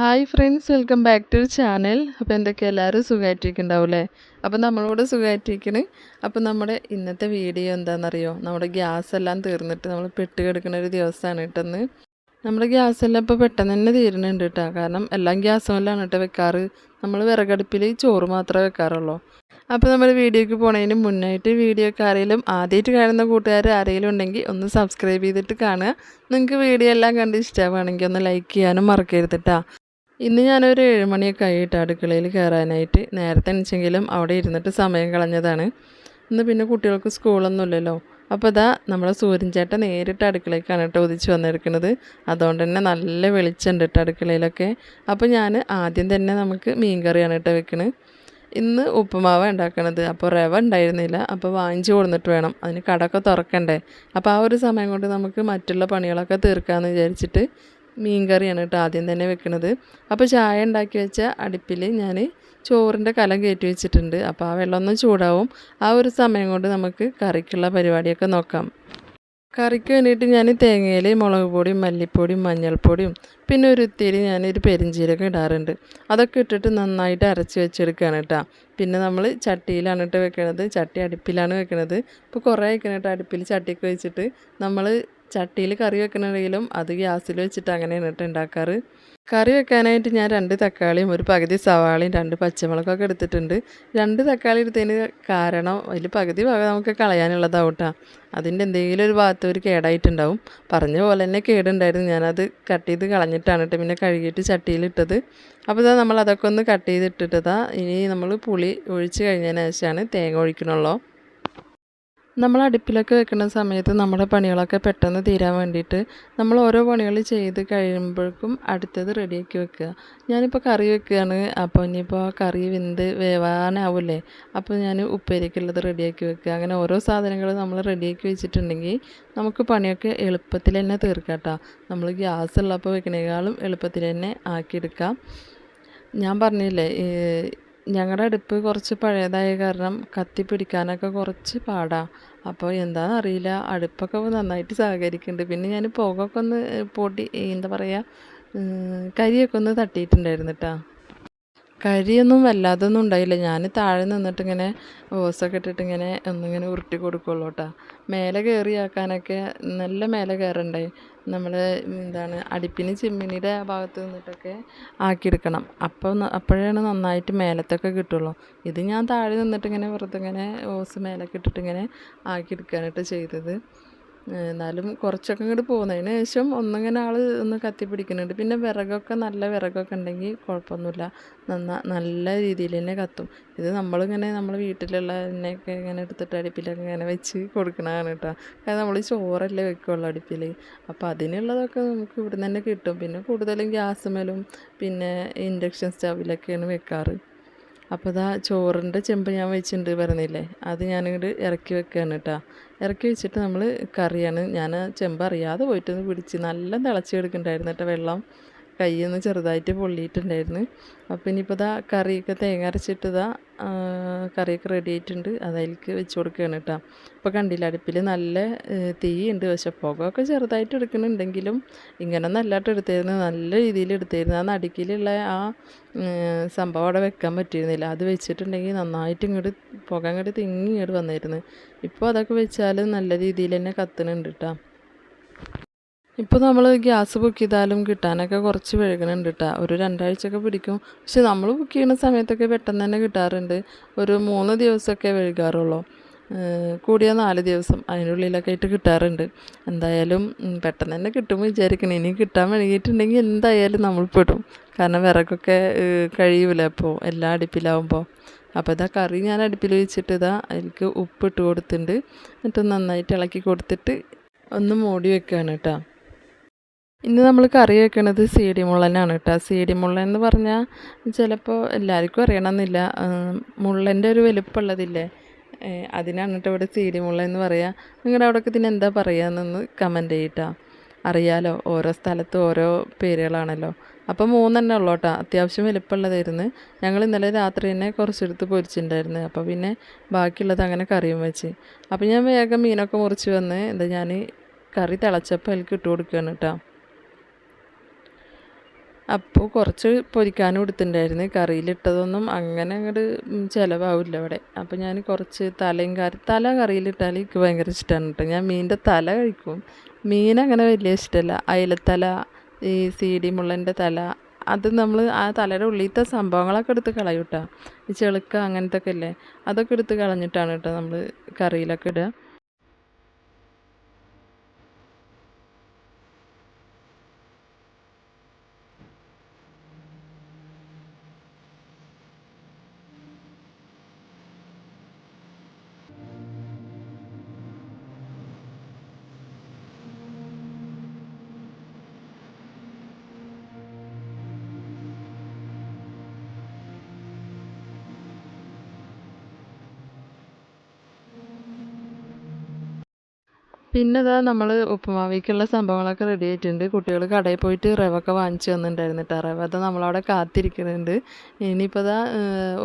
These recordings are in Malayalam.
Hi friends welcome back to channel അപ്പോൾ എന്തൊക്കെ എല്ലാവരും സുഖമായിട്ടിരിക്കുന്നുണ്ടാവില്ലേ അപ്പോൾ നമ്മളോട് സുഖമായിട്ടിരിക്കണ് അപ്പോൾ നമ്മുടെ ഇന്നത്തെ വീഡിയോ എന്താണെന്നറിയോ? നമ്മുടെ ഗ്യാസ് എല്ലാം തീർന്നിട്ട് നമ്മൾ പെട്ട് കിടക്കുന്ന ഒരു ദിവസമാണ് കേട്ടെന്ന് നമ്മുടെ ഗ്യാസെല്ലാം ഇപ്പോൾ പെട്ടെന്ന് തന്നെ തീരുന്നുണ്ട് കേട്ടോ. കാരണം എല്ലാം ഗ്യാസ് മേലാണ് കേട്ടോ വെക്കാറ്. നമ്മൾ വിറകടുപ്പിൽ ചോറ് മാത്രമേ വെക്കാറുള്ളൂ. അപ്പോൾ നമ്മൾ വീഡിയോയ്ക്ക് പോണതിന് മുന്നായിട്ട് വീഡിയോക്ക് ആരെങ്കിലും ആദ്യമായിട്ട് കാണുന്ന കൂട്ടുകാർ ആരെങ്കിലും ഉണ്ടെങ്കിൽ ഒന്ന് സബ്സ്ക്രൈബ് ചെയ്തിട്ട് കാണുക. നിങ്ങൾക്ക് വീഡിയോ എല്ലാം കണ്ട് ഇഷ്ടമാണെങ്കിൽ ഒന്ന് ലൈക്ക് ചെയ്യാനും മറക്കരുത് കേട്ടോ. ഇന്ന് ഞാനൊരു ഏഴുമണിയൊക്കെ ആയിട്ട് അടുക്കളയിൽ കയറാനായിട്ട് നേരത്തെ എണിച്ചെങ്കിലും അവിടെ ഇരുന്നിട്ട് സമയം കളഞ്ഞതാണ്. ഇന്ന് പിന്നെ കുട്ടികൾക്ക് സ്കൂളൊന്നും ഇല്ലല്ലോ. അപ്പോൾ ഇതാ നമ്മളെ സൂര്യൻ ചേട്ടൻ നേരിട്ട് അടുക്കളയ്ക്കാണ് കേട്ടോ ഉദിച്ച് വന്നെടുക്കുന്നത് അതുകൊണ്ട് തന്നെ നല്ല വെളിച്ചമുണ്ട് കേട്ടോ അടുക്കളയിലൊക്കെ. അപ്പോൾ ഞാൻ ആദ്യം തന്നെ നമുക്ക് മീൻ കറിയാണ് കേട്ടോ വെക്കണത് ഇന്ന് ഉപ്പുമാവ് ഉണ്ടാക്കണത്. അപ്പോൾ റവ ഉണ്ടായിരുന്നില്ല. അപ്പോൾ വാങ്ങിച്ചു കൊടുത്തിട്ട് വേണം. അതിന് കടക്കെ തുറക്കണ്ടേ. അപ്പോൾ ആ ഒരു സമയം കൊണ്ട് നമുക്ക് മറ്റുള്ള പണികളൊക്കെ തീർക്കാമെന്ന് വിചാരിച്ചിട്ട് മീൻ കറിയാണ് കേട്ടോ ആദ്യം തന്നെ വെക്കുന്നത് അപ്പോൾ ചായ ഉണ്ടാക്കി വെച്ച അടുപ്പിൽ ഞാൻ ചോറിന്റെ കലം കയറ്റി വെച്ചിട്ടുണ്ട്. അപ്പോൾ ആ വെള്ളം ഒന്ന് ചൂടാവും. ആ ഒരു സമയം കൊണ്ട് നമുക്ക് കറിക്കുള്ള പരിപാടിയൊക്കെ നോക്കാം. കറിക്ക് വേണ്ടിയിട്ട് ഞാൻ തേങ്ങയിൽ മുളക് പൊടിയും മല്ലിപ്പൊടിയും മഞ്ഞൾപ്പൊടിയും പിന്നെ ഒരു ഇത്തിരി ഞാനൊരു പെരിഞ്ചീരകം ഇടാറുണ്ട്. അതൊക്കെ ഇട്ടിട്ട് നന്നായിട്ട് അരച്ച് വെച്ചെടുക്കുകയാണ് കേട്ടോ. പിന്നെ നമ്മൾ ചട്ടിയിലാണ് ഇട്ട് വെക്കണത്. ചട്ടി അടുപ്പിലാണ് വെക്കണത്. ഇപ്പോൾ കുറേ വെക്കണം കേട്ടോ അടുപ്പിൽ ചട്ടിയൊക്കെ വെച്ചിട്ട് നമ്മൾ ചട്ടിയിൽ കറി വെക്കണമെങ്കിലും അത് ഗ്യാസിൽ വെച്ചിട്ട് അങ്ങനെ കേട്ടോ ഉണ്ടാക്കാറ്. കറി വെക്കാനായിട്ട് ഞാൻ രണ്ട് തക്കാളിയും ഒരു പകുതി സവാളയും രണ്ട് പച്ചമുളകൊക്കെ എടുത്തിട്ടുണ്ട്. രണ്ട് തക്കാളി എടുത്തതിന് കാരണം അതിൽ പകുതി ഭാഗം നമുക്ക് കളയാനുള്ളതാവും കേട്ടോ. അതിന്റെ എന്തെങ്കിലും ഒരു ഭാഗത്ത് ഒരു കേടായിട്ടുണ്ടാവും. പറഞ്ഞ പോലെ തന്നെ കേടുണ്ടായിരുന്നു. ഞാനത് കട്ട് ചെയ്ത് കളഞ്ഞിട്ടാണ് കേട്ടോ പിന്നെ കഴുകിയിട്ട് ചട്ടിയിലിട്ടത് അപ്പോൾ ഇതാ നമ്മൾ അതൊക്കെ ഒന്ന് കട്ട് ചെയ്തിട്ടിട്ടതാ. ഇനി നമ്മൾ പുളി ഒഴിച്ച് കഴിഞ്ഞതിന് ശേഷമാണ് തേങ്ങ ഒഴിക്കണുള്ളൂ. നമ്മൾ അടുപ്പിലൊക്കെ വെക്കുന്ന സമയത്ത് നമ്മുടെ പണികളൊക്കെ പെട്ടെന്ന് തീരാൻ വേണ്ടിയിട്ട് നമ്മൾ ഓരോ പണികൾ ചെയ്ത് കഴിയുമ്പോഴേക്കും അടുത്തത് റെഡിയാക്കി വെക്കുക. ഞാനിപ്പോൾ കറി വെക്കുകയാണ്. അപ്പോൾ ഇനിയിപ്പോൾ കറി വെന്ത് വേവാനാവില്ലേ? അപ്പോൾ ഞാൻ ഉപ്പേരിക്കുള്ളത് റെഡിയാക്കി വെക്കുക. അങ്ങനെ ഓരോ സാധനങ്ങൾ നമ്മൾ റെഡിയാക്കി വെച്ചിട്ടുണ്ടെങ്കിൽ നമുക്ക് പണിയൊക്കെ എളുപ്പത്തിൽ തന്നെ തീർക്കാം നമ്മൾ ഗ്യാസ് ഉള്ളപ്പോൾ വെക്കണേക്കാളും എളുപ്പത്തിൽ തന്നെ ആക്കിയെടുക്കാം. ഞാൻ പറഞ്ഞില്ലേ ഞങ്ങളുടെ അടുപ്പ് കുറച്ച് പഴയതായ കാരണം കത്തി പിടിക്കാനൊക്കെ കുറച്ച് പാടാണ് അപ്പോൾ എന്താണെന്ന് അറിയില്ല. അടുപ്പൊക്കെ നന്നായിട്ട് സഹകരിക്കുന്നുണ്ട് പിന്നെ ഞാൻ പുകയൊക്കെ ഒന്ന് പൊടി എന്താ പറയുക കരിയൊക്കെ ഒന്ന് തട്ടിയിട്ടുണ്ടായിരുന്നു കേട്ടോ കരിയൊന്നും വല്ലാതൊന്നും ഉണ്ടായില്ല. ഞാൻ താഴെ നിന്നിട്ട് ഇങ്ങനെ ഓസൊക്കെ ഇട്ടിട്ട് ഇങ്ങനെ ഒന്നിങ്ങനെ ഉരുട്ടി കൊടുക്കുള്ളൂ കേട്ടോ മേലെ കയറിയാക്കാനൊക്കെ നല്ല മേലെ കയറണ്ടേ നമ്മൾ എന്താണ് അടുപ്പിന് ചിമ്മിനിയുടെ ആ ഭാഗത്ത് നിന്നിട്ടൊക്കെ ആക്കിയെടുക്കണം. അപ്പോൾ അപ്പോഴാണ് നന്നായിട്ട് മേലത്തൊക്കെ കിട്ടുള്ളൂ. ഇത് ഞാൻ താഴെ നിന്നിട്ട് ഇങ്ങനെ വെറുതെ ഇങ്ങനെ ഓസ് മേലൊക്കെ ഇട്ടിട്ട് ഇങ്ങനെ ചെയ്തത്. എന്നാലും കുറച്ചൊക്കെ ഇങ്ങോട്ട് പോകുന്നതിന് ശേഷം ഒന്നിങ്ങനെ ആൾ ഒന്ന് കത്തിപ്പിടിക്കുന്നുണ്ട് പിന്നെ വിറകൊക്കെ നല്ല വിറകൊക്കെ ഉണ്ടെങ്കിൽ കുഴപ്പമൊന്നുമില്ല. നന്ന നല്ല രീതിയിൽ തന്നെ കത്തും. ഇത് നമ്മളിങ്ങനെ നമ്മൾ വീട്ടിലുള്ള എണ്ണയൊക്കെ ഇങ്ങനെ എടുത്തിട്ട് അടുപ്പിലൊക്കെ ഇങ്ങനെ വെച്ച് കൊടുക്കണതാണ് കേട്ടോ. കാരണം നമ്മൾ ചോറല്ലേ വെക്കുള്ളൂ അടുപ്പിൽ അപ്പോൾ അതിനുള്ളതൊക്കെ നമുക്ക് ഇവിടെ നിന്ന് തന്നെ കിട്ടും. പിന്നെ കൂടുതലും ഗ്യാസ് മേലും പിന്നെ ഇൻഡക്ഷൻ സ്റ്റവിലൊക്കെയാണ് വെക്കാറ്. അപ്പോൾ ഇതാ ചോറിന്റെ ചെമ്പ് ഞാൻ വെച്ചിട്ടുണ്ട് പറഞ്ഞില്ലേ അത് ഞാനിങ്ങോട്ട് ഇറക്കി വെക്കുകയാണ് കേട്ടോ ഇറക്കി വെച്ചിട്ട് നമ്മൾ കറിയാണ് ഞാൻ ചെമ്പ് അറിയാതെ പോയിട്ടൊന്ന് പിടിച്ച് നല്ല തിളച്ചെടുക്കുന്നുണ്ടായിരുന്നു കേട്ടോ വെള്ളം. കയ്യിൽ ചെറുതായിട്ട് പൊള്ളിയിട്ടുണ്ടായിരുന്നു. അപ്പോൾ ഇനിയിപ്പോൾ ഇതാ കറിയൊക്കെ തേങ്ങ അരച്ചിട്ടതാ കറിയൊക്കെ റെഡി ആയിട്ടുണ്ട്. അതിലേക്ക് വെച്ച് കൊടുക്കുകയാണ് കേട്ടോ. അപ്പോൾ കണ്ടില്ല അടുപ്പിൽ നല്ല തീയുണ്ട്. പക്ഷെ പുകയൊക്കെ ചെറുതായിട്ട് എടുക്കുന്നുണ്ടെങ്കിലും ഇങ്ങനെ നല്ലതായിട്ട് എടുത്തിരുന്നു. നല്ല രീതിയിൽ എടുത്തിരുന്നു. ആ നടുക്കിലുള്ള ആ സംഭവം അവിടെ വെക്കാൻ പറ്റിയിരുന്നില്ല. അത് വെച്ചിട്ടുണ്ടെങ്കിൽ നന്നായിട്ട് ഇങ്ങോട്ട് പുക ഇങ്ങോട്ട് തിങ്ങി ഇങ്ങോട്ട് വന്നിരുന്നു. ഇപ്പോൾ അതൊക്കെ വെച്ചാൽ നല്ല രീതിയിൽ തന്നെ കത്തുന്നുണ്ട് കേട്ടോ. ഇപ്പോൾ നമ്മൾ ഗ്യാസ് ബുക്ക് ചെയ്താലും കിട്ടാനൊക്കെ കുറച്ച് വഴുകണുണ്ട് കേട്ടോ ഒരു രണ്ടാഴ്ചയൊക്കെ പിടിക്കും. പക്ഷെ നമ്മൾ ബുക്ക് ചെയ്യുന്ന സമയത്തൊക്കെ പെട്ടെന്ന് തന്നെ കിട്ടാറുണ്ട്. ഒരു മൂന്ന് ദിവസമൊക്കെ വൈകാറുള്ളൂ. കൂടിയ നാല് ദിവസം അതിനുള്ളിലൊക്കെ ആയിട്ട് കിട്ടാറുണ്ട്. എന്തായാലും പെട്ടെന്ന് തന്നെ കിട്ടുമ്പോൾ വിചാരിക്കണം. ഇനി കിട്ടാൻ വേണ്ടിയിട്ടുണ്ടെങ്കിൽ എന്തായാലും നമ്മൾ പെടും. കാരണം വിറകൊക്കെ കഴിയൂല അപ്പോൾ എല്ലാം അടുപ്പിലാവുമ്പോൾ അപ്പോൾ ഇതാ കറി ഞാൻ അടുപ്പിൽ വെച്ചിട്ട് ഇതാ അതിലേക്ക് ഉപ്പിട്ട് കൊടുത്തിട്ടുണ്ട്. എന്നിട്ട് നന്നായിട്ട് ഇളക്കി കൊടുത്തിട്ട് ഒന്ന് മൂടി വെക്കുകയാണ് കേട്ടോ. ഇന്ന് നമ്മൾ കറി വെക്കുന്നത് സി ഡി മുള്ളനാണ് കേട്ടോ. സി ഡി മുള്ളൻ എന്ന് പറഞ്ഞാൽ ചിലപ്പോൾ എല്ലാവർക്കും അറിയണമെന്നില്ല. മുള്ളന്റെ ഒരു വലുപ്പമുള്ളതില്ലേ? അതിനാണ് കേട്ടോ ഇവിടെ സി ഡി മുള്ള എന്ന് പറയുക നിങ്ങളുടെ അവിടെയൊക്കെ ഇതിന് എന്താ പറയുകയെന്നൊന്ന് കമന്റ് ചെയ്യട്ടോ. അറിയാലോ ഓരോ സ്ഥലത്ത് ഓരോ പേരുകളാണല്ലോ. അപ്പോൾ മൂന്നെണ്ണം ഉള്ളൂ കേട്ടോ. അത്യാവശ്യം വലുപ്പമുള്ളതായിരുന്നു. ഞങ്ങൾ ഇന്നലെ രാത്രി തന്നെ കുറച്ചെടുത്ത് പൊരിച്ചിട്ടുണ്ടായിരുന്നു. അപ്പോൾ പിന്നെ ബാക്കിയുള്ളത് അങ്ങനെ കറിയും വെച്ച്. അപ്പോൾ ഞാൻ വേഗം മീനൊക്കെ മുറിച്ച് വന്ന് എന്താ ഞാൻ കറി തിളച്ചപ്പോൾ എനിക്ക് ഇട്ട് കൊടുക്കുകയാണ് കേട്ടോ. അപ്പോൾ കുറച്ച് പൊരിക്കാനും എടുത്തിട്ടുണ്ടായിരുന്നു കറിയിലിട്ടതൊന്നും അങ്ങനെ അങ്ങോട്ട് ചിലവാവില്ല അവിടെ അപ്പോൾ ഞാൻ കുറച്ച് തലയും കറി തല കറിയിലിട്ടാൽ എനിക്ക് ഭയങ്കര ഇഷ്ടമാണ് കേട്ടോ ഞാൻ മീനിന്റെ തല കഴിക്കും. മീൻ അങ്ങനെ വലിയ ഇഷ്ടമല്ല അയിലത്തല ഈ സി ഡി മുള്ളന്റെ തല അത് നമ്മൾ ആ തലയുടെ ഉള്ളിലത്തെ സംഭവങ്ങളൊക്കെ എടുത്ത് കളയൂട്ടാ ഈ ചെളുക്ക അങ്ങനത്തെ ഒക്കെ ഇല്ലേ? അതൊക്കെ എടുത്ത് കളഞ്ഞിട്ടാണ് കേട്ടോ നമ്മൾ കറിയിലൊക്കെ ഇടുക പിന്നെ ഇതാ നമ്മൾ ഉപ്പുമാവിക്കുള്ള സംഭവങ്ങളൊക്കെ റെഡി ആയിട്ടുണ്ട്. കുട്ടികൾ കടയിൽ പോയിട്ട് റവൊക്കെ വാങ്ങിച്ചു വന്നിട്ടുണ്ടായിരുന്നു കേട്ടോ റവ. അത് നമ്മളവിടെ കാത്തിരിക്കുന്നുണ്ട് ഇനിയിപ്പോൾ ഇതാ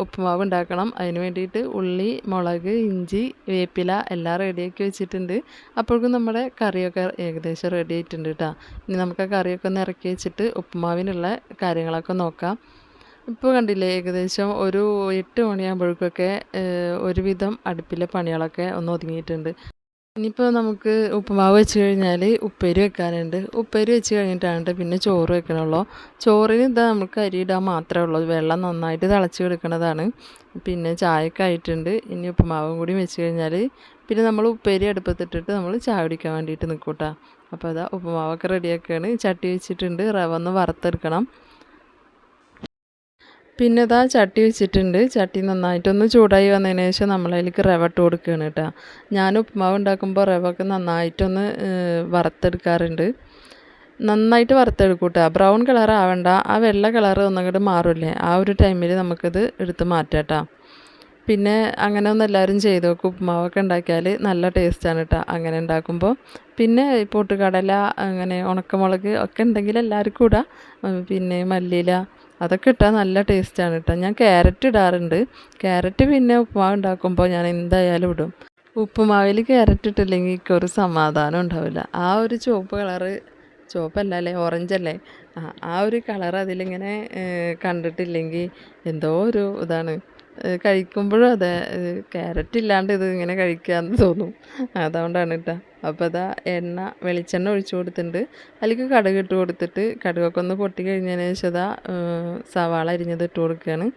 ഉപ്പുമാവ് ഉണ്ടാക്കണം. അതിന് വേണ്ടിയിട്ട് ഉള്ളി മുളക് ഇഞ്ചി വേപ്പില എല്ലാം റെഡിയാക്കി വെച്ചിട്ടുണ്ട്. അപ്പോഴേക്കും നമ്മുടെ കറിയൊക്കെ ഏകദേശം റെഡി ആയിട്ടുണ്ട് കേട്ടോ ഇനി നമുക്ക് കറിയൊക്കെ ഒന്ന് ഇറക്കി വെച്ചിട്ട് ഉപ്പുമാവിനുള്ള കാര്യങ്ങളൊക്കെ നോക്കാം. ഇപ്പോൾ കണ്ടില്ലേ ഏകദേശം ഒരു എട്ട് മണിയാകുമ്പോഴേക്കൊക്കെ ഒരുവിധം അടുപ്പിലെ പണികളൊക്കെ ഒന്ന് ഒതുങ്ങിയിട്ടുണ്ട്. ഇനിയിപ്പോൾ നമുക്ക് ഉപ്പുമാവ് വെച്ച് കഴിഞ്ഞാൽ ഉപ്പേരി വെക്കാനുണ്ട്. ഉപ്പേരി വെച്ച് കഴിഞ്ഞിട്ടാണ് പിന്നെ ചോറ് വെക്കണുള്ളൂ. ചോറിന് ഇതാ നമുക്ക് അരി ഇടാൻ മാത്രമേ ഉള്ളൂ. വെള്ളം നന്നായിട്ട് തിളച്ച് കിടക്കുന്നതാണ് പിന്നെ ചായയൊക്കെ ആയിട്ടുണ്ട്. ഇനി ഉപ്പുമാവും കൂടി വെച്ച് കഴിഞ്ഞാൽ പിന്നെ നമ്മൾ ഉപ്പേരി അടുപ്പത്തിട്ടിട്ട് നമ്മൾ ചായ കുടിക്കാൻ വേണ്ടിയിട്ട് നിൽക്കൂട്ടാ അപ്പോൾ അതാ ഉപ്പുമാവൊക്കെ റെഡിയാക്കുകയാണ് ചട്ടി വെച്ചിട്ടുണ്ട്. റവ ഒന്ന് വറുത്തെടുക്കണം. പിന്നെ ഇതാ ചട്ടി വെച്ചിട്ടുണ്ട്. ചട്ടി നന്നായിട്ടൊന്ന് ചൂടായി വന്നതിന് ശേഷം നമ്മളതിലേക്ക് റവ ഇട്ട് കൊടുക്കുകയാണ് കേട്ടോ. ഞാൻ ഉപ്പുമാവ് ഉണ്ടാക്കുമ്പോൾ റവ ഒക്കെ നന്നായിട്ടൊന്ന് വറുത്തെടുക്കാറുണ്ട്. നന്നായിട്ട് വറുത്തെടുക്കും കേട്ടോ. ബ്രൗൺ കളർ ആവണ്ട. ആ വെള്ള കളർ ഒന്നങ്ങോട്ട് മാറില്ലേ? ആ ഒരു ടൈമിൽ നമുക്കിത് എടുത്ത് മാറ്റാം കേട്ടോ. പിന്നെ അങ്ങനെ ഒന്ന് എല്ലാവരും ചെയ്ത് നോക്കും. ഉപ്പുമാവൊക്കെ ഉണ്ടാക്കിയാൽ നല്ല ടേസ്റ്റാണ് കേട്ടോ. അങ്ങനെ ഉണ്ടാക്കുമ്പോൾ. പിന്നെ പൊട്ടുകടല അങ്ങനെ ഉണക്കമുളക് ഒക്കെ ഉണ്ടെങ്കിൽ എല്ലാവർക്കും ഇടാം. പിന്നെ മല്ലിയില അതൊക്കെ ഇട്ടാൽ നല്ല ടേസ്റ്റാണ് കേട്ടോ ഞാൻ ക്യാരറ്റ് ഇടാറുണ്ട്. ക്യാരറ്റ് പിന്നെ ഉപ്പുമാവ് ഉണ്ടാക്കുമ്പോൾ ഞാൻ എന്തായാലും ഇടും. ഉപ്പുമാവിൽ ക്യാരറ്റ് ഇട്ടില്ലെങ്കിൽ ഒരു സമാധാനം ഉണ്ടാവില്ല. ആ ഒരു ചുവപ്പ് കളറ് ചുവപ്പല്ല അല്ലേ ഓറഞ്ച് അല്ലേ? ആ ആ ഒരു കളർ അതിലിങ്ങനെ കണ്ടിട്ടില്ലെങ്കിൽ എന്തോ ഒരു ഇതാണ്. കഴിക്കുമ്പോഴും അതെ ക്യാരറ്റ് ഇല്ലാണ്ട് ഇത് ഇങ്ങനെ കഴിക്കാമെന്ന് തോന്നും. അതുകൊണ്ടാണ് കേട്ടോ അപ്പോൾ അതാ എണ്ണ വെളിച്ചെണ്ണ ഒഴിച്ചു കൊടുത്തിട്ടുണ്ട്. അതിലേക്ക് കടുക് ഇട്ട് കൊടുത്തിട്ട് കടുകൊക്കെ ഒന്ന് പൊട്ടി കഴിഞ്ഞതിന് ശേഷം അതാ സവാള അരിഞ്ഞത് ഇട്ട് കൊടുക്കുകയാണ്.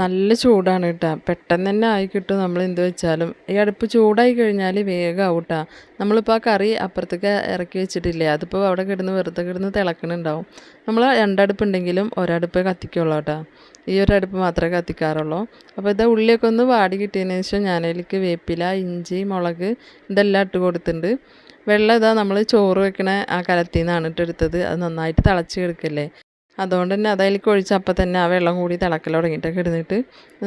നല്ല ചൂടാണ് കേട്ടോ. പെട്ടെന്ന് തന്നെ ആയി കിട്ടും നമ്മൾ എന്ത് വെച്ചാലും. ഈ അടുപ്പ് ചൂടായി കഴിഞ്ഞാൽ വേഗം ആവും കേട്ടോ. നമ്മളിപ്പോൾ ആ കറി അപ്പുറത്തേക്ക് ഇറക്കി വെച്ചിട്ടില്ലേ അതിപ്പോൾ അവിടെ കിടന്ന് വെറുതെ കിടന്ന് തിളക്കണുണ്ടാവും. നമ്മൾ രണ്ടടുപ്പുണ്ടെങ്കിലും ഒരടുപ്പേ കത്തിക്കുള്ളൂ കേട്ടോ. ഈ ഒരു അടുപ്പ് മാത്രമേ കത്തിക്കാറുള്ളൂ. അപ്പോൾ ഇത് ഉള്ളിയൊക്കെ ഒന്ന് വാടി കിട്ടിയതിന് ശേഷം ഞാനതിലേക്ക് വേപ്പില ഇഞ്ചി മുളക് ഇതെല്ലാം ഇട്ട് കൊടുത്തിട്ടുണ്ട്. വെള്ളം ഇതാ നമ്മൾ ചോറ് വെക്കണ ആ കലത്തിൽ നിന്നാണ് ഇട്ടെടുത്തത് അത് നന്നായിട്ട് തിളച്ച് കിടക്കല്ലേ. അതുകൊണ്ട് തന്നെ അതിലേക്ക് ഒഴിച്ച് അപ്പം തന്നെ ആ വെള്ളം കൂടി തിളക്കൽ തുടങ്ങിയിട്ടൊക്കെ ഇടുന്നിട്ട്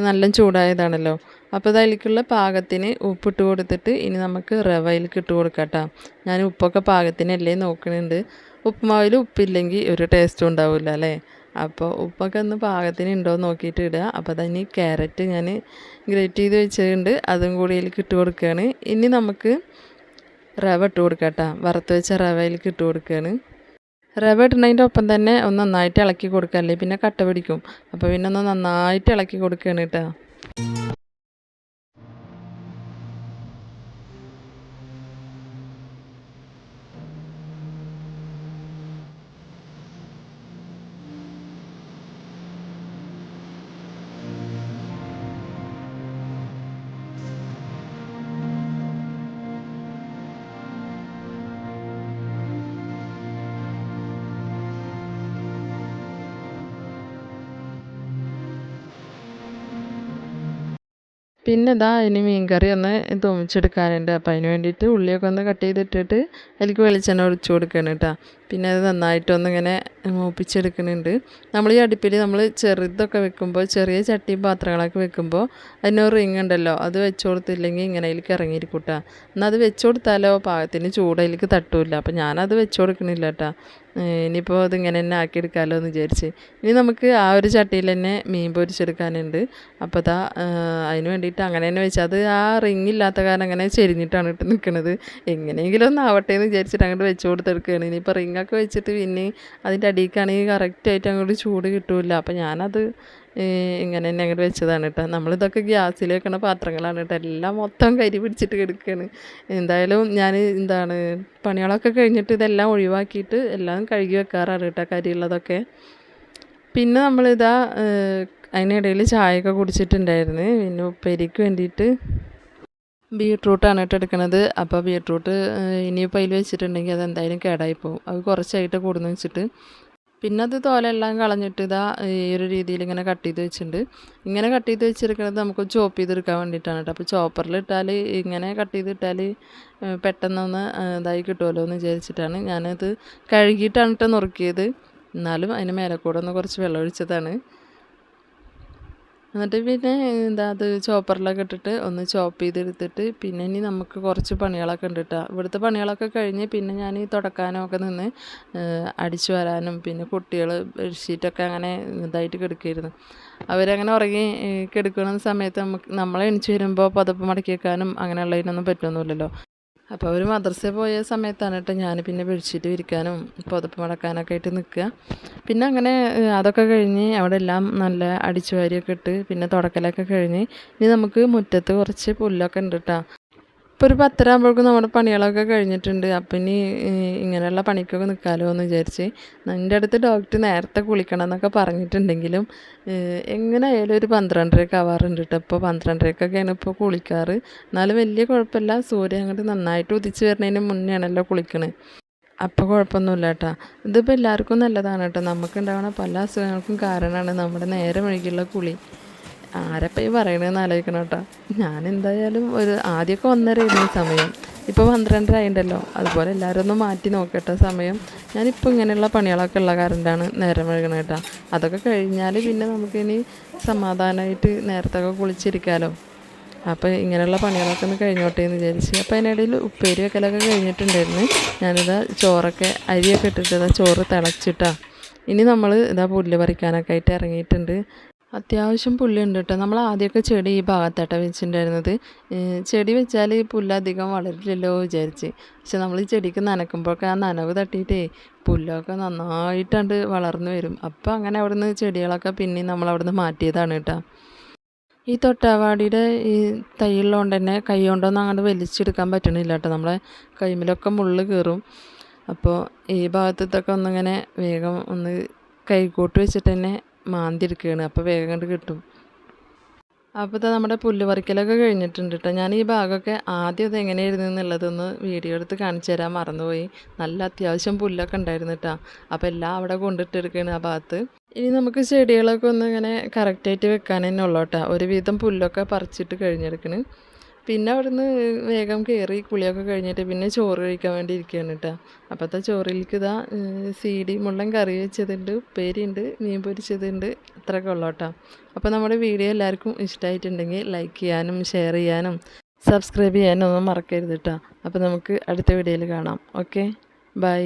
നല്ല ചൂടായതാണല്ലോ. അപ്പോൾ അതിലേക്കുള്ള പാകത്തിന് ഉപ്പിട്ട് കൊടുത്തിട്ട് ഇനി നമുക്ക് റവയിലേക്ക് ഇട്ട് കൊടുക്കാം കേട്ടോ. ഞാൻ ഉപ്പൊക്കെ പാകത്തിനല്ലേ നോക്കുന്നുണ്ട് ഉപ്പുമാവിൽ ഉപ്പില്ലെങ്കിൽ ഒരു ടേസ്റ്റും ഉണ്ടാവില്ല അല്ലേ? അപ്പോൾ ഉപ്പൊക്കെ ഒന്ന് പാകത്തിന് ഉണ്ടോ നോക്കിയിട്ട് ഇടുക. അപ്പോൾ അതിന് ക്യാരറ്റ് ഞാൻ ഗ്രേറ്റ് ചെയ്ത് വെച്ചിട്ടുണ്ട് അതും കൂടി അതിലേക്ക് ഇട്ട് കൊടുക്കുകയാണ്. ഇനി നമുക്ക് റവ ഇട്ട് കൊടുക്കാം കേട്ടോ. വറുത്ത് വെച്ച റവ റവയിലേക്ക് ഇട്ട് കൊടുക്കുകയാണ്. റവ ഇടുന്നതിന്റെ ഒപ്പം തന്നെ ഒന്ന് നന്നായിട്ട് ഇളക്കി കൊടുക്കുക. പിന്നെ കട്ട പിടിക്കും. അപ്പോൾ പിന്നെ ഒന്ന് നന്നായിട്ട് ഇളക്കി കൊടുക്കുകയാണ് കേട്ടോ. പിന്നെ ഇതാ ഇനി മീൻകറി ഒന്ന് തൂമിച്ചെടുക്കാനുണ്ട് അപ്പോൾ അതിന് വേണ്ടിയിട്ട് ഉള്ളിയൊക്കെ ഒന്ന് കട്ട് ചെയ്തിട്ടിട്ട് അതിലേക്ക് വെളിച്ചെണ്ണ ഒഴിച്ച് കൊടുക്കണം കേട്ടോ. പിന്നെ അത് നന്നായിട്ടൊന്നിങ്ങനെ മൂപ്പിച്ചെടുക്കുന്നുണ്ട്. നമ്മൾ ഈ അടുപ്പിൽ നമ്മൾ ചെറുതൊക്കെ വെക്കുമ്പോൾ ചെറിയ ചട്ടി പാത്രങ്ങളൊക്കെ വെക്കുമ്പോൾ അതിനൊരു റിങ് ഉണ്ടല്ലോ അത് വെച്ച് കൊടുത്തില്ലെങ്കിൽ ഇങ്ങനെ അതിലേക്ക് ഇറങ്ങിയിരിക്കൂട്ടാ. എന്നാൽ അത് വെച്ച് കൊടുത്താലോ പാകത്തിന് ചൂടയിലേക്ക് തട്ടൂല. അപ്പോൾ ഞാനത് വെച്ച് കൊടുക്കണില്ല കേട്ടോ ഇനിയിപ്പോൾ ഇതിങ്ങനെ തന്നെ ആക്കിയെടുക്കാമല്ലോ എന്ന് വിചാരിച്ച്. ഇനി നമുക്ക് ആ ഒരു ചട്ടിയിൽ തന്നെ മീൻ പൊരിച്ചെടുക്കാനുണ്ട്. അപ്പോൾ അതാ അതിന് വേണ്ടിയിട്ട് അങ്ങനെ തന്നെ വെച്ചാൽ അത് ആ റിങ് ഇല്ലാത്ത കാരണം അങ്ങനെ ചെരിഞ്ഞിട്ടാണ് ഇട്ട് നിൽക്കുന്നത് എങ്ങനെയെങ്കിലും ഒന്ന് ആവട്ടെ എന്ന് വിചാരിച്ചിട്ട് അങ്ങോട്ട് വെച്ച് കൊടുത്തെടുക്കുകയാണ് ഇനിയിപ്പോൾ റിങ്ങൊക്കെ വെച്ചിട്ട് പിന്നെ അതിന്റെ അടിയിലേക്കാണെങ്കിൽ കറക്റ്റായിട്ട് അങ്ങോട്ട് ചൂട് കിട്ടില്ല അപ്പോൾ ഞാനത് ഇങ്ങനെ തന്നെ അങ്ങോട്ട് വെച്ചതാണ് കേട്ടോ. നമ്മളിതൊക്കെ ഗ്യാസിൽ വെക്കണ പാത്രങ്ങളാണ് കേട്ടോ. എല്ലാം മൊത്തം കരി പിടിച്ചിട്ട് കിടക്കുകയാണ് എന്തായാലും ഞാൻ എന്താണ് പണികളൊക്കെ കഴിഞ്ഞിട്ട് ഇതെല്ലാം ഒഴിവാക്കിയിട്ട് എല്ലാം കഴുകി വെക്കാറാണ് കേട്ടോ കരിയുള്ളതൊക്കെ. പിന്നെ നമ്മളിതാ അതിനിടയിൽ ചായയൊക്കെ കുടിച്ചിട്ടുണ്ടായിരുന്നു. പിന്നെ ഉപ്പേരിക്ക് വേണ്ടിയിട്ട് ബീട്രൂട്ടാണ് കേട്ടോ എടുക്കണത്. അപ്പോൾ ബീട്രൂട്ട് ഇനിയിപ്പോൾ അതിൽ വെച്ചിട്ടുണ്ടെങ്കിൽ അത് എന്തായാലും കേടായി പോകും അത് കുറച്ചായിട്ട് കൂടുന്നു വെച്ചിട്ട്. പിന്നെ അത് തോലെല്ലാം കളഞ്ഞിട്ട് ഇതാ ഈ ഒരു രീതിയിൽ ഇങ്ങനെ കട്ട് ചെയ്ത് വെച്ചിട്ടുണ്ട്. ഇങ്ങനെ കട്ട് ചെയ്ത് വെച്ചിരിക്കുന്നത് നമുക്ക് ചോപ്പ് ചെയ്തെടുക്കാൻ വേണ്ടിയിട്ടാണ് കേട്ടോ. അപ്പോൾ ചോപ്പറിൽ ഇട്ടാൽ ഇങ്ങനെ കട്ട് ചെയ്തിട്ടാൽ പെട്ടെന്നൊന്ന് ഇതായി കിട്ടുമല്ലോ എന്ന് വിചാരിച്ചിട്ടാണ് ഞാനത് കഴുകിയിട്ടാണ് കേട്ടോ നുറുക്കിയത്. എന്നാലും അതിന് മേലെ കൂടെ ഒന്ന് കുറച്ച് വെള്ളം ഒഴിച്ചതാണ്. എന്നിട്ട് പിന്നെ എന്താ അത് ചോപ്പറിലൊക്കെ ഇട്ടിട്ട് ഒന്ന് ചോപ്പ് ചെയ്തെടുത്തിട്ട് പിന്നെ ഇനി നമുക്ക് കുറച്ച് പണികളൊക്കെ ഉണ്ട് കേട്ടോ ഇവിടുത്തെ പണികളൊക്കെ കഴിഞ്ഞ് പിന്നെ ഞാൻ ഈ തുടക്കാനും ഒക്കെ നിന്ന് അടിച്ചു വരാനും പിന്നെ കുട്ടികൾ ബെഡ്ഷീറ്റൊക്കെ അങ്ങനെ ഇതായിട്ട് കിടക്കുമായിരുന്നു അവരങ്ങനെ ഉറങ്ങി കിടക്കുന്ന സമയത്ത് നമുക്ക് നമ്മളെ എണിച്ച് വരുമ്പോൾ പതപ്പ് മടക്കി വെക്കാനും അങ്ങനെയുള്ളതിനൊന്നും പറ്റുമൊന്നുമില്ലല്ലോ അപ്പോൾ അവർ മദ്രസയിൽ പോയ സമയത്താണ് കേട്ടോ ഞാൻ പിന്നെ ബെഡ്ഷീറ്റ് വിരിക്കാനും പുതപ്പ് മടക്കാനൊക്കെ ആയിട്ട് നിൽക്കുക പിന്നെ അങ്ങനെ അതൊക്കെ കഴിഞ്ഞ് അവിടെ എല്ലാം നല്ല അടിച്ചുവാരിയൊക്കെ ഇട്ട് പിന്നെ തുടക്കലൊക്കെ കഴിഞ്ഞ് ഇനി നമുക്ക് മുറ്റത്ത് കുറച്ച് പുല്ലൊക്കെ ഉണ്ട് കേട്ടോ. ഇപ്പോൾ ഒരു പത്തരാകുമ്പോഴേക്കും നമ്മുടെ പണികളൊക്കെ കഴിഞ്ഞിട്ടുണ്ട്. അപ്പം ഇനി ഇങ്ങനെയുള്ള പണിക്കൊക്കെ നിൽക്കാമല്ലോ എന്ന് വിചാരിച്ച് എന്റെ അടുത്ത് ഡോക്ടർ നേരത്തെ കുളിക്കണം എന്നൊക്കെ പറഞ്ഞിട്ടുണ്ടെങ്കിലും എങ്ങനെ ആയാലും ഒരു പന്ത്രണ്ടരയൊക്കെ ആവാറുണ്ട് കേട്ടോ ഇപ്പോൾ പന്ത്രണ്ടരക്കൊക്കെയാണ് ഇപ്പോൾ കുളിക്കാറ്. എന്നാലും വലിയ കുഴപ്പമില്ല. സൂര്യൻ അങ്ങോട്ട് നന്നായിട്ട് ഉദിച്ച് വരുന്നതിന് മുന്നെയാണല്ലോ ആണല്ലോ കുളിക്കണത് അപ്പോൾ കുഴപ്പമൊന്നുമില്ല കേട്ടോ ഇതിപ്പോൾ എല്ലാവർക്കും നല്ലതാണ് കേട്ടോ നമുക്കുണ്ടാവുന്ന പല അസുഖങ്ങൾക്കും കാരണമാണ് നമ്മുടെ നേരെ വഴിക്കുള്ള കുളി. ആരപ്പം ഈ പറയണതെന്ന് ആലോചിക്കണം കേട്ടോ. ഞാൻ എന്തായാലും ഒരു ആദ്യമൊക്കെ ഒന്നര ഇരുന്ന സമയം. ഇപ്പോൾ പന്ത്രണ്ടര ആയിണ്ടല്ലോ അതുപോലെ എല്ലാവരും ഒന്ന് മാറ്റി നോക്കട്ടെ സമയം. ഞാനിപ്പോൾ ഇങ്ങനെയുള്ള പണികളൊക്കെ ഉള്ള കാരണമാണ് നേരം വഴുകണം കേട്ടോ. അതൊക്കെ കഴിഞ്ഞാൽ പിന്നെ നമുക്കിനി സമാധാനമായിട്ട് നേരത്തൊക്കെ കുളിച്ചിരിക്കാമല്ലോ അപ്പോൾ ഇങ്ങനെയുള്ള പണികളൊക്കെ ഒന്ന് കഴിഞ്ഞോട്ടെ എന്ന് വിചാരിച്ച്. അപ്പോൾ അതിനിടയിൽ ഉപ്പേരി വെക്കലൊക്കെ കഴിഞ്ഞിട്ടുണ്ടായിരുന്നു. ഞാനിതാ ചോറൊക്കെ അരിയൊക്കെ ഇട്ടിട്ട് ചോറ് തിളച്ചിട്ടാ. ഇനി നമ്മൾ ഇതാ പുല്ല് പറിക്കാനൊക്കെ ആയിട്ട് ഇറങ്ങിയിട്ടുണ്ട്. അത്യാവശ്യം പുല്ലുണ്ട് കേട്ടോ. നമ്മൾ ആദ്യമൊക്കെ ചെടി ഈ ഭാഗത്താട്ടോ വെച്ചിട്ടുണ്ടായിരുന്നത്. ചെടി വെച്ചാൽ പുല്ല് അധികം വളരില്ലല്ലോ വിചാരിച്ച്. പക്ഷെ നമ്മൾ ഈ ചെടിക്ക് നനക്കുമ്പോഴൊക്കെ ആ നനവ് തട്ടിയിട്ടേ പുല്ലൊക്കെ നന്നായിട്ടണ്ട് വളർന്നു വരും. അപ്പോൾ അങ്ങനെ അവിടുന്ന് ചെടികളൊക്കെ പിന്നെയും നമ്മൾ അവിടുന്ന് മാറ്റിയതാണ് കേട്ടോ. ഈ തൊട്ടാവാടിയുടെ ഈ തൈയുള്ളതുകൊണ്ട് തന്നെ കൈ കൊണ്ടൊന്നും അങ്ങോട്ട് വലിച്ചെടുക്കാൻ പറ്റണില്ല കേട്ടോ. നമ്മളെ കൈമിലൊക്കെ മുള്ള് കയറും. അപ്പോൾ ഈ ഭാഗത്തൊക്കെ ഒന്നിങ്ങനെ വേഗം ഒന്ന് കൈകോട്ട് വെച്ചിട്ട് തന്നെ മാന്തി എടുക്കുകയാണ് അപ്പോൾ വേഗം കണ്ട് കിട്ടും. അപ്പോൾ ഇത് നമ്മുടെ പുല്ല് പറിക്കലൊക്കെ കഴിഞ്ഞിട്ടുണ്ട് കേട്ടോ ഞാൻ ഈ ഭാഗമൊക്കെ ആദ്യം അത് എങ്ങനെയായിരുന്നു എന്നുള്ളതൊന്ന് വീഡിയോ എടുത്ത് കാണിച്ചു തരാൻ മറന്നുപോയി. നല്ല അത്യാവശ്യം പുല്ലൊക്കെ ഉണ്ടായിരുന്നു കേട്ടോ അപ്പോൾ എല്ലാം അവിടെ കൊണ്ടിട്ടെടുക്കുകയാണ് ആ ഭാഗത്ത്. ഇനി നമുക്ക് ചെടികളൊക്കെ ഒന്ന് ഇങ്ങനെ കറക്റ്റായിട്ട് വെക്കാൻ തന്നെ ഉള്ളൂ കേട്ടോ ഒരുവിധം പുല്ലൊക്കെ പറിച്ചിട്ട് കഴിഞ്ഞെടുക്കണ്. പിന്നെ അവിടുന്ന് വേഗം കയറി കുളിയൊക്കെ കഴിഞ്ഞിട്ട് പിന്നെ ചോറ് കഴിക്കാൻ വേണ്ടി ഇരിക്കുകയാണ് കേട്ടോ അപ്പോഴത്തെ ചോറിലേക്ക് ഇതാ സീഡി മുള്ളൻ കറി വെച്ചതുണ്ട് ഉപ്പേരിയുണ്ട് മീൻ പൊരിച്ചതുണ്ട് അത്രയൊക്കെ ഉള്ളു കേട്ടോ അപ്പോൾ നമ്മുടെ വീഡിയോ എല്ലാവർക്കും ഇഷ്ടമായിട്ടുണ്ടെങ്കിൽ ലൈക്ക് ചെയ്യാനും ഷെയർ ചെയ്യാനും സബ്സ്ക്രൈബ് ചെയ്യാനും ഒന്നും മറക്കരുത് കേട്ടോ അപ്പോൾ നമുക്ക് അടുത്ത വീഡിയോയിൽ കാണാം. Okay bye